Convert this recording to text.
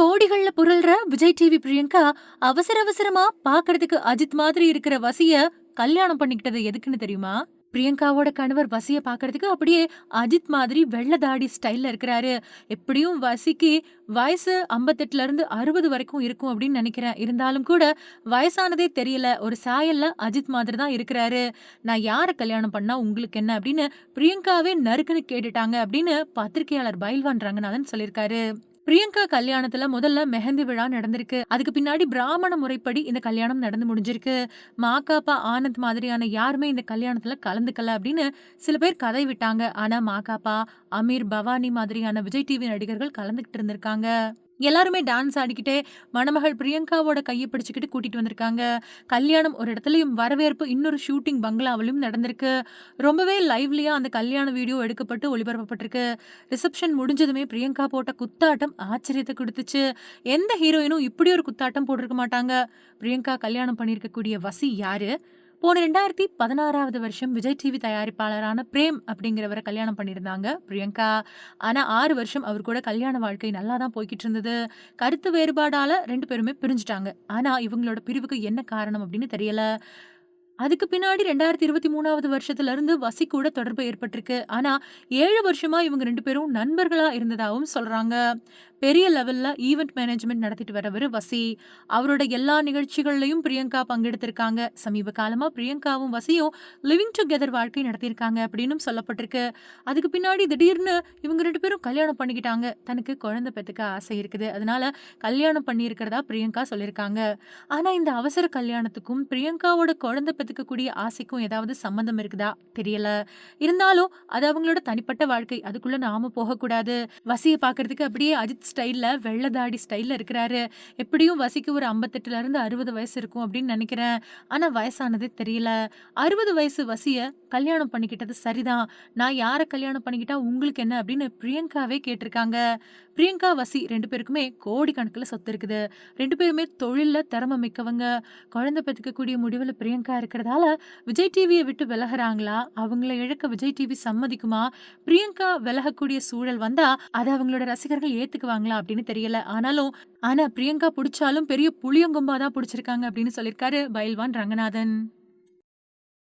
கோடிகள்ல புரள்ற விஜய் டிவி பிரியங்கா அவசர அவசரமா பாக்குறதுக்கு அஜித் மாதிரி இருக்கிற வசிய கல்யாணம் பண்ணிக்கிட்டது எதுக்குன்னு தெரியுமா? பிரியங்காவோட கணவர் வசிய பாக்குறதுக்கு அப்படியே அஜித் மாதிரி வெள்ள தாடி ஸ்டைல்ல இருக்கிறாரு. எப்படியும் வசிக்கு வயசு ஐம்பத்தெட்டுல இருந்து அறுபது வரைக்கும் இருக்கும் அப்படின்னு நினைக்கிறேன். இருந்தாலும் கூட வயசானதே தெரியல. ஒரு சாயல்ல அஜித் மாதிரி தான் இருக்கிறாரு. நான் யாரை கல்யாணம் பண்ணா உங்களுக்கு என்ன அப்படின்னு பிரியங்காவே நறுக்குன்னு கேட்டுட்டாங்க அப்படின்னு பத்திரிகையாளர் பயில்வான் ரங்கநாதன் சொல்லியிருக்காரு. பிரியங்கா கல்யாணத்துல முதல்ல மெஹந்தி விழா நடந்திருக்கு. அதுக்கு பின்னாடி பிராமண முறைப்படி இந்த கல்யாணம் நடந்து முடிஞ்சிருக்கு. மாகாப்பா ஆனந்த் மாதிரியான யாருமே இந்த கல்யாணத்துல கலந்துக்கல அப்படின்னு சில பேர் கதை விட்டாங்க. ஆனா மாகாப்பா அமீர் பவானி மாதிரியான விஜய் டிவி நடிகர்கள் கலந்துகிட்டு இருந்திருக்காங்க. எல்லாருமே டான்ஸ் ஆடிக்கிட்டே மணமகள் பிரியங்காவோட கையை பிடிச்சிக்கிட்டு கூட்டிட்டு வந்திருக்காங்க. கல்யாணம் ஒரு இடத்துலையும் வரவேற்பு இன்னொரு ஷூட்டிங் பங்களாவிலும் நடந்திருக்கு. ரொம்பவே லைவ்லியா அந்த கல்யாண வீடியோ எடுக்கப்பட்டு ஒளிபரப்பப்பட்டிருக்கு. ரிசப்ஷன் முடிஞ்சதுமே பிரியங்கா போட்ட குத்தாட்டம் ஆச்சரியத்தை கொடுத்துச்சு. எந்த ஹீரோயினும் இப்படி ஒரு குத்தாட்டம் போட்டிருக்க மாட்டாங்க. பிரியங்கா கல்யாணம் பண்ணியிருக்கக்கூடிய வசி யாரு? போன ரெண்டாயிரத்தி பதினாறாவது வருஷம் விஜய் டிவி தயாரிப்பாளரான பிரேம் அப்படிங்கிறவரை கல்யாணம் பண்ணியிருந்தாங்க. பிரியங்கா ஆனால் ஆறு வருஷம் அவர் கூட கல்யாண வாழ்க்கை நல்லா தான் போய்கிட்டு இருந்தது கருத்து வேறுபாடால ரெண்டு பேருமே பிரிஞ்சுட்டாங்க. ஆனால் இவங்களோட பிரிவுக்கு என்ன காரணம் அப்படின்னு தெரியல. அதுக்கு பின்னாடி ரெண்டாயிரத்தி இருபத்தி மூணாவது வருஷத்துல இருந்து வசி கூட தொடர்பு ஏற்பட்டிருக்கு. ஆனா ஏழு வருஷமா இவங்க ரெண்டு பேரும் நண்பர்களா இருந்ததாகவும் சொல்றாங்க. பெரிய லெவல்ல ஈவெண்ட் மேனேஜ்மெண்ட் நடத்திட்டு வரவர் வசி. அவரோட எல்லா நிகழ்ச்சிகள்லையும் பிரியங்கா பங்கெடுத்திருக்காங்க. சமீப காலமா பிரியங்காவும் வசியும் லிவிங் டுகெதர் வாழ்க்கை நடத்தியிருக்காங்க அப்படின்னு சொல்லப்பட்டிருக்கு. அதுக்கு பின்னாடி திடீர்னு இவங்க ரெண்டு பேரும் கல்யாணம் பண்ணிக்கிட்டாங்க. தனக்கு குழந்தை பெற்றுக்க ஆசை இருக்குது. அதனால கல்யாணம் பண்ணியிருக்கிறதா பிரியங்கா சொல்லியிருக்காங்க. ஆனா இந்த அவசர கல்யாணத்துக்கும் பிரியங்காவோட குழந்தை பெற்றுக்கக்கூடிய ஆசைக்கும் ஏதாவது சம்மந்தம் இருக்குதா? தெரியல. இருந்தாலும் அது அவங்களோட தனிப்பட்ட வாழ்க்கை. அதுக்குள்ள நாம போகக்கூடாது. வசியை பாக்குறதுக்கு அப்படியே அஜித் ஸ்டைல்ல வெள்ளதாடி ஸ்டைல்ல இருக்கிறாரு. எப்படியும் வசிக்கு ஒரு ஐம்பத்தெட்டுல இருந்து அறுபது வயசு இருக்கும் அப்படின்னு நினைக்கிறேன். ஆனா வயசானதே தெரியல. அறுபது வயசு வசிய கல்யாணம் பண்ணிக்கிட்டது சரிதான். நான் யாரை கல்யாணம் பண்ணிக்கிட்டா உங்களுக்கு என்ன அப்படின்னு பிரியங்காவே கேட்டிருக்காங்க. பிரியங்கா வசி ரெண்டு பேருக்குமே கோடிக்கணக்கில் சொத்து இருக்குது. ரெண்டு பேருமே தொழிலில் திறமை மிக்கவங்க. குழந்தை பெற்றுக்கக்கூடிய முடிவில் பிரியங்கா இருக்கிறதால விஜய் டிவியை விட்டு விலகுறாங்களா? அவங்கள இழக்க விஜய் டிவி சம்மதிக்குமா? பிரியங்கா விலகக்கூடிய சூழல் வந்தா அதை அவங்களோட ரசிகர்கள் ஏத்துக்குவாங்களா அப்படின்னு தெரியல. ஆனாலும் ஆனா பிரியங்கா பிடிச்சாலும் பெரிய புளியங்கொம்பா தான் பிடிச்சிருக்காங்க அப்படின்னு சொல்லியிருக்காரு பயில்வான் ரங்கநாதன்.